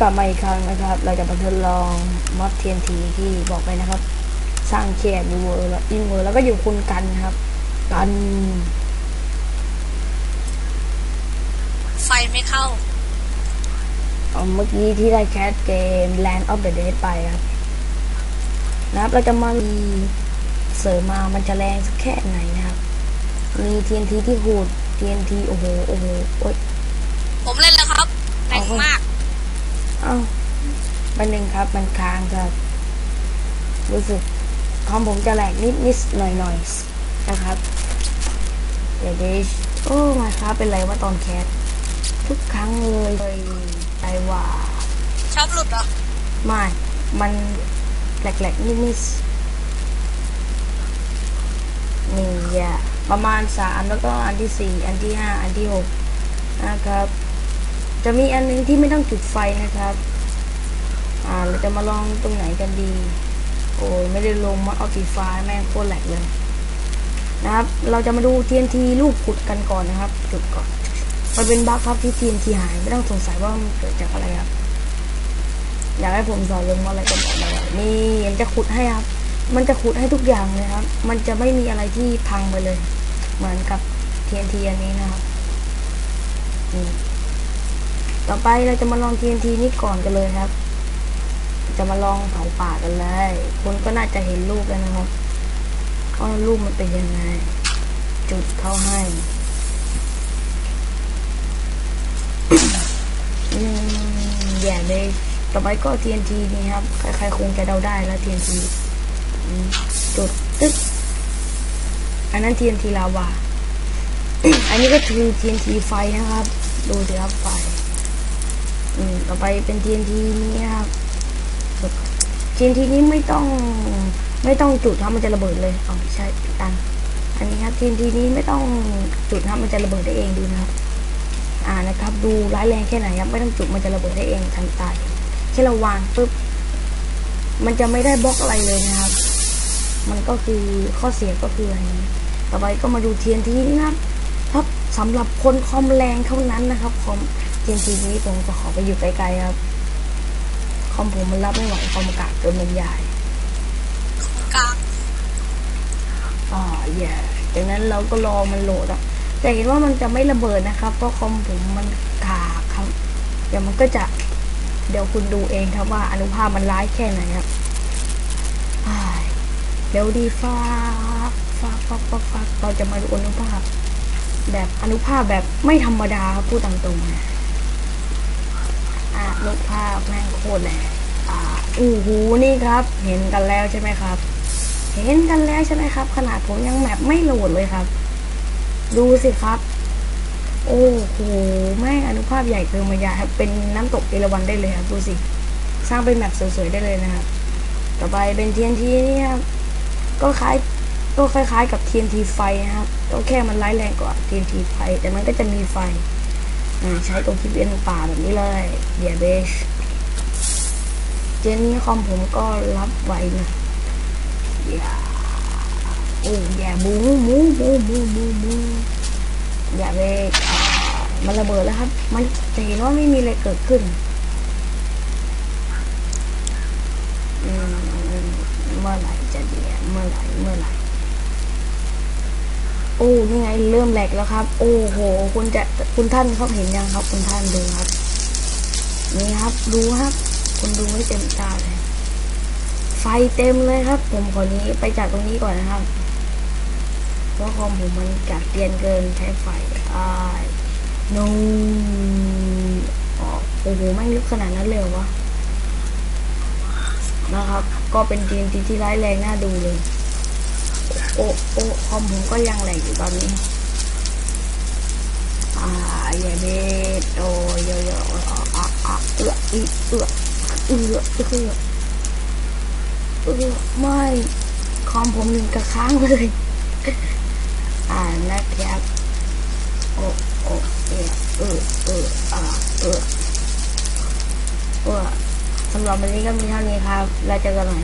กลับมาอีกครั้งนะครับ เราจะมาทดลองมอด TNT ที่บอกไปนะครับ สร้างเขตยูเวอร์แล้วอินเวอร์แล้วก็อยู่คุณกันครับ กัน ไฟไม่เข้าเอาเมื่อกี้ที่ได้แคสเกม Land of the Dead ไปครับ นะครับ เราจะมามีเสริมมามันจะแรงสักแค่ไหนนะครับ มี TNT ที่หูด TNT โอ้โห โอ้โหโอ๊ย ผมเล่นแล้วครับแรงมาก เอ้าบั นหนึ่งครับ มันค้างครับ รู้สึกคอมผมจะแหลกนิดนิดหน่อยหน่อยๆนะครับเดี๋ยวดิโอ้มาครับเป็นไรว่าตอนแคสทุกครั้งเลยเลยไอว่าชอบหลุดเหรอไม่มันแหลกๆนิดนิดนี่อย่าประมาณสามแล้วก็อันที่สี่อันที่ห้าอันที่หกนะครับ จะมีอันหนึงที่ไม่ต้องจุดไฟนะครับ อ่าเราจะมาลองตรงไหนกันดี โอ้ยไม่ได้ลงมาเอาสีฟ้าแม่งโคตรแหลกเลยนะครับ เราจะมาดู TNT ลูกขุดกันก่อนนะครับ จุดก่อน มันเป็นบั๊กครับที่ TNT หาย ไม่ต้องสงสัยว่ามันเกิดจากอะไรครับ อยากให้ผมสอนลงว่าอะไรก็บอกมาเลยนี่มันจะขุดให้ครับ มันจะขุดให้ทุกอย่างเลยครับ มันจะไม่มีอะไรที่พังไปเลย เหมือนกับ TNT อันนี้นะครับนี่ต่อไปเราจะมาลอง TNT นี้ก่อนกันเลยครับ จะมาลองเผาป่ากันเลยคุณก็น่าจะเห็นรูปแล้วนะครับว่ารูปมันเป็นยังไง จุดเข้าให้อืมอย่าเลยต่อไปก็ TNT นี่ครับ ใครๆคงจะเดาได้แล้ว TNT อืมจุดตึ๊กอันนั้น TNT ลาวาอันนี้ก็คือ TNT ไฟนะครับ ดูสิครับไฟอืมต่อไปเป็น TNT นี้ครับ TNT นี้ไม่ต้องไม่ต้องจุดทำมันจะระเบิดเลยอ๋อไม่ใช่ผิดอันอันนี้ครับ TNT นี้ไม่ต้องจุดทำมันจะระเบิดได้เองดูนะครับ อ่านะครับ ดูร้ายแรงแค่ไหนครับไม่ต้องจุดมันจะระเบิดได้เองทันตายแค่เราวางปุ๊บมันจะไม่ได้บล็อกอะไรเลยนะครับ มันก็คือข้อเสียก็คืออันนี้ต่อไปก็มาดู TNT นี่นะครับครับสำหรับคนคอมแรงเท่านั้นนะครับคอม TNT นี้ผมก็ขอไปอยู่ไกลๆครับ อมผมมันรับไม่ไหวคอมกากเกินบรรยายกลางอ่าแย่จากนั้นเราก็รอมันโหลดอะแต่เห็นว่ามันจะไม่ระเบิดนะครับ เพราะคอมผมมันกากครับ เดี๋ยวมันก็จะ เดี๋ยวคุณดูเองครับว่าอนุภาพมันร้ายแค่ไหนครับอ้ายเร็วดีฟ้าฟ้าฟ้าฟ้าฟ้าเราจะมาดูอนุภาพ แบบอนุภาพแบบไม่ธรรมดาครับพูดตามตรงนะ อนุภาพแม่งโคตรแรงอ่าอู้หูนี่ครับ เห็นกันแล้วใช่ไหมครับ เห็นกันแล้วใช่ไหมครับ ขนาดผมยังแมปไม่โหลดเลยครับ ดูสิครับ โอ้โหแม่งอนุภาพใหญ่เกินบรรยายครับเป็นน้ำตกเอราวัณได้เลยครับดูสิ สร้างเป็นแมปสวยๆได้เลยนะครับ ต่อไปเป็น TNT นี่ครับก็คล้ายก็คล้ายๆกับ TNT ไฟนะครับก็แค่มันร้ายแรงกว่า TNT ไฟ แต่มันก็จะมีไฟ ใช้ตรงที่เป็นป่าแบบนี้เลยเดียเบชเจนนี้คอมผมก็รับไว้นะอย่าโอ้ยาบูบูบูบูบูบูอย่าไปอ่ามันระเบิดแล้วครับ มันจะเห็นว่าไม่มีอะไรเกิดขึ้นเมื่อไหร่จะเดียเมื่อไหร่เมื่อไหร่ โอ้นี่ไงเริ่มแหลกแล้วครับ โอ้โห คุณจะคุณท่านเขาเห็นยังครับ คุณท่านดูครับ นี่ครับดูครับ คุณดูให้เต็มตาเลยไฟเต็มเลยครับ ผมขอนี้ไปจากตรงนี้ก่อนนะครับเพราะคอมผมมันกัดเตียนเกินใช้ไฟอ้านูอ๋อโอ้โหไม่ลึกขนาดนั้นเลยวะนะครับ ก็เป็นทีมที่ที่ร้ายแรงน่าดูเลย โอ้โอ้คอมผมก็ยังแหลกอยู่ตอนนี้อ่าอย่าเด็ดโอ้ยเยอะๆอะอะอะเอืออีเอือเอือเอือเออไม่คอมผมหนึ่งกระค้างเลย อ่านะครับโอ้โอ้เออเออเอออ่าเออเออสำหรับวันนี้ก็มีเท่านี้ครับ แล้วเจอกันใหม่